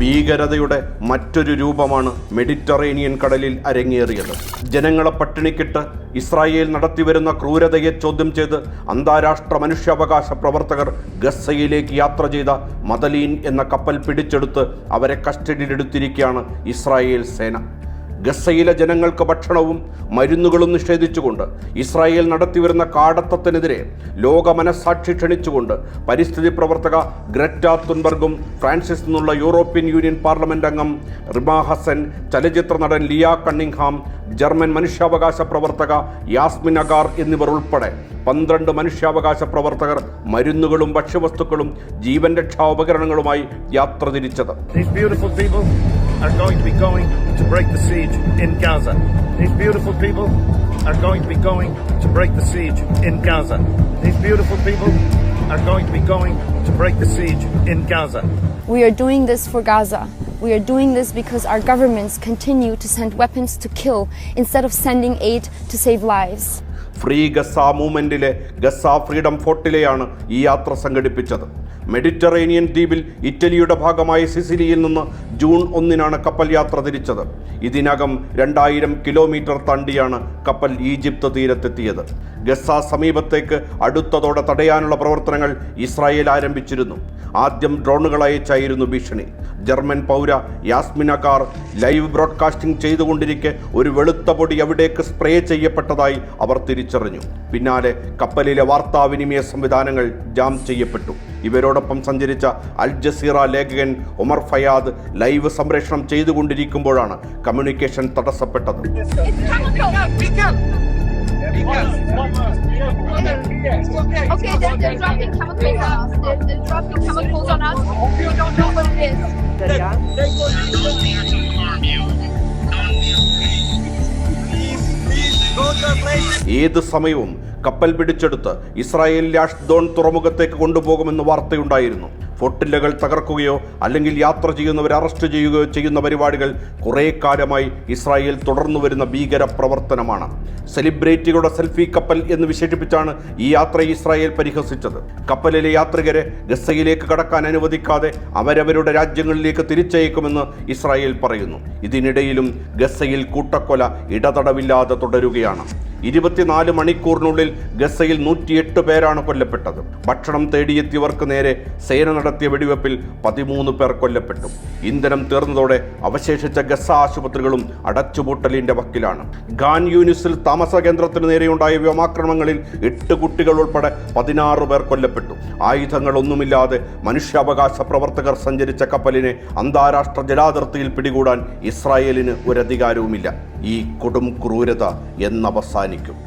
ഭീകരതയുടെ മറ്റൊരു രൂപമാണ് മെഡിറ്ററേനിയൻ കടലിൽ അരങ്ങേറിയത്. ജനങ്ങളെ പട്ടിണിക്കിട്ട് ഇസ്രായേൽ നടത്തിവരുന്ന ക്രൂരതയെ ചോദ്യം ചെയ്ത് അന്താരാഷ്ട്ര മനുഷ്യാവകാശ പ്രവർത്തകർ ഗസയിലേക്ക് യാത്ര ചെയ്ത മദലീൻ എന്ന കപ്പൽ പിടിച്ചെടുത്ത് അവരെ കസ്റ്റഡിയിലെടുത്തിരിക്കുകയാണ് ഇസ്രായേൽ സേന. ഗസയിലെ ജനങ്ങൾക്ക് ഭക്ഷണവും മരുന്നുകളും നിഷേധിച്ചുകൊണ്ട് ഇസ്രായേൽ നടത്തിവരുന്ന കാടത്തത്തിനെതിരെ ലോക മനസാക്ഷി ക്ഷണിച്ചുകൊണ്ട് പരിസ്ഥിതി പ്രവർത്തക ഗ്രറ്റ തുൻബർഗും ഫ്രാൻസിസ് നിന്നുള്ള യൂറോപ്യൻ യൂണിയൻ പാർലമെന്റ് അംഗം റിമാ ഹസൻ ചലച്ചിത്ര നടൻ ലിയ കണ്ണിംഗ്ഹാം ജർമ്മൻ മനുഷ്യാവകാശ പ്രവർത്തക യാസ്മിൻ അഗാർ എന്നിവർ ഉൾപ്പെടെ പന്ത്രണ്ട് മനുഷ്യാവകാശ പ്രവർത്തകർ മരുന്നുകളും ഭക്ഷ്യവസ്തുക്കളും ജീവൻ രക്ഷാ ഉപകരണങ്ങളുമായി യാത്ര തിരിച്ചത്. Are going to be going to break the siege in Gaza. These beautiful people are going to be going to break the siege in Gaza. These beautiful people are going to be going to break the siege in Gaza. We are doing this for Gaza. We are doing this because our governments continue to send weapons to kill instead of sending aid to save lives. Free Gaza മൂവ്മെന്റിലെ Gaza freedom ഫോർട്ടിലെയാണ് ഈ യാത്ര സംഘടിപ്പിച്ചത്. Mediterranean ദ്വീപിൽ ഇറ്റലിയുടെ ഭാഗമായ സിസിലിയിൽ നിന്ന് June ഒന്നിനാണ് കപ്പൽ യാത്ര തിരിച്ചത്. ഇതിനകം രണ്ടായിരം കിലോമീറ്റർ താണ്ടിയാണ് കപ്പൽ ഈജിപ്ത് തീരത്തെത്തിയത്. ഗസ സമീപത്തേക്ക് അടുത്തതോടെ തടയാനുള്ള പ്രവർത്തനങ്ങൾ ഇസ്രായേൽ ആരംഭിച്ചിരുന്നു. ആദ്യം ഡ്രോണുകൾ അയച്ചായിരുന്നു ഭീഷണി. ജർമ്മൻ പൗര യാസ്മിന കാർ ലൈവ് ബ്രോഡ്കാസ്റ്റിംഗ് ചെയ്തുകൊണ്ടിരിക്കെ ഒരു വെളുത്ത പൊടി അവിടേക്ക് സ്പ്രേ ചെയ്യപ്പെട്ടതായി അവർ തിരിച്ചറിഞ്ഞു പിന്നാലെ കപ്പലിലെ വാർത്താവിനിമയ സംവിധാനങ്ങൾ ജാം ചെയ്യപ്പെട്ടു ഇവരോടൊപ്പം സഞ്ചരിച്ച അൽ ജസീറ ലേഖകൻ ഉമർ ഫയാദ് ലൈവ് സംപ്രേഷണം ചെയ്തുകൊണ്ടിരിക്കുമ്പോഴാണ് കമ്മ്യൂണിക്കേഷൻ തടസ്സപ്പെട്ടത് Okay, they're, they're dropping chemicals. They're, they're dropping chemicals on us. ഏത് സമയവും കപ്പൽ പിടിച്ചെടുത്ത് ഇസ്രായേൽ അഷ്ദോൺ തുറമുഖത്തേക്ക് കൊണ്ടുപോകുമെന്ന് വാർത്തയുണ്ടായിരുന്നു. ഫോട്ടില്ലകൾ തകർക്കുകയോ അല്ലെങ്കിൽ യാത്ര ചെയ്യുന്നവരെ അറസ്റ്റ് ചെയ്യുകയോ ചെയ്യുന്ന പരിപാടികൾ കുറേ കാലമായി ഇസ്രായേൽ തുടർന്നു വരുന്ന ഭീകര പ്രവർത്തനമാണ്. സെലിബ്രിറ്റികളുടെ സെൽഫി കപ്പൽ എന്ന് വിശേഷിപ്പിച്ചാണ് ഈ യാത്ര ഇസ്രായേൽ പരിഹസിച്ചത്. കപ്പലിലെ യാത്രികരെ ഗസയിലേക്ക് കടക്കാൻ അനുവദിക്കാതെ അവരവരുടെ രാജ്യങ്ങളിലേക്ക് തിരിച്ചയക്കുമെന്ന് ഇസ്രായേൽ പറയുന്നു. ഇതിനിടയിലും ഗസയിൽ കൂട്ടക്കൊല ഇടതടവില്ലാതെ തുടരുകയാണ്. ഇരുപത്തിനാല് മണിക്കൂറിനുള്ളിൽ ഗസയിൽ നൂറ്റിയെട്ട് പേരാണ് കൊല്ലപ്പെട്ടത്. ഭക്ഷണം തേടിയെത്തിയവർക്ക് നേരെ സേന നടത്തിയ വെടിവെപ്പിൽ പതിമൂന്ന് പേർ കൊല്ലപ്പെട്ടു. ഇന്ധനം തീർന്നതോടെ അവശേഷിച്ച ഗസ ആശുപത്രികളും അടച്ചുപൂട്ടലിന്റെ വക്കിലാണ്. ഖാൻ യൂനിസിൽ താമസ കേന്ദ്രത്തിന് നേരെയുണ്ടായ വ്യോമാക്രമണങ്ങളിൽ എട്ട് കുട്ടികൾ ഉൾപ്പെടെ പതിനാറ് പേർ കൊല്ലപ്പെട്ടു. ആയുധങ്ങളൊന്നുമില്ലാതെ മനുഷ്യാവകാശ പ്രവർത്തകർ സഞ്ചരിച്ച കപ്പലിനെ അന്താരാഷ്ട്ര ജലാതിർത്തിയിൽ പിടികൂടാൻ ഇസ്രായേലിന് ഒരധികാരവുമില്ല. ഈ കൊടും ക്രൂരത എന്നവസാനിക്കും